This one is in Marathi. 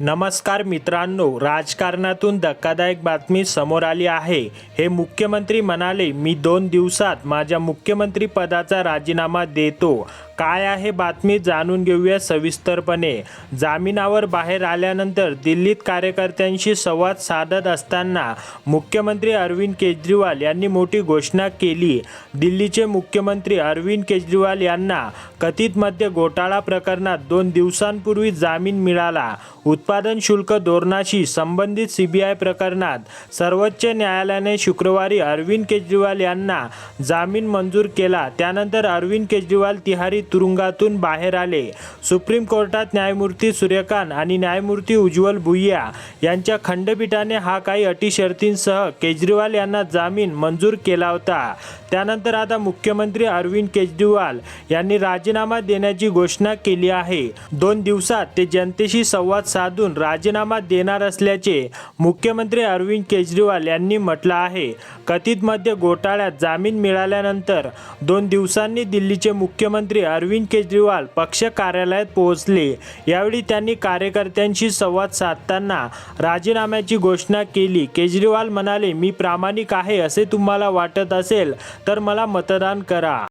नमस्कार मित्रांनो राजकारणातून धक्कादायक बातमी समोर आली आहे. हे मुख्यमंत्री म्हणाले मी दोन दिवसात माझ्या मुख्यमंत्री पदाचा राजीनामा देतो. काय आहे बातमी जाणून घेऊया सविस्तरपणे. जामिनावर बाहेर आल्यानंतर दिल्लीत कार्यकर्त्यांशी संवाद साधत असताना मुख्यमंत्री अरविंद केजरीवाल यांनी मोठी घोषणा केली. दिल्लीचे मुख्यमंत्री अरविंद केजरीवाल यांना कथित घोटाळा प्रकरणात दोन दिवसांपूर्वी जामीन मिळाला. उत्पादन शुल्क धोरणाशी संबंधित सीबीआय प्रकरणात सर्वोच्च न्यायालयाने शुक्रवारी अरविंद केजरीवाल यांना जामीन मंजूर केला. त्यानंतर अरविंद केजरीवाल तिहारी तुरुंगातून बाहेर आले. सुप्रीम कोर्टात न्यायमूर्ती सूर्यकांत आणि न्यायमूर्ती उज्ज्वल भुईया यांच्या खंडपीठाने हा काही अटी शर्तींसह केजरीवाल यांना जामीन मंजूर केला होता. त्यानंतर आता मुख्यमंत्री अरविंद केजरीवाल यांनी राजीनामा देण्याची घोषणा केली आहे. दोन दिवसात ते जनतेशी संवाद साधून राजीनामा देणार असल्याचे मुख्यमंत्री अरविंद केजरीवाल यांनी म्हटलं आहे. कथितमध्ये घोटाळ्यात जामीन मिळाल्यानंतर दोन दिवसांनी दिल्लीचे मुख्यमंत्री अरविंद केजरीवाल पक्ष कार्यालयात पोहोचले. यावेळी त्यांनी कार्यकर्त्यांशी संवाद साधताना राजीनाम्याची घोषणा केली. केजरीवाल म्हणाले मी प्रामाणिक आहे असे तुम्हाला वाटत असेल तर मला मतदान करा.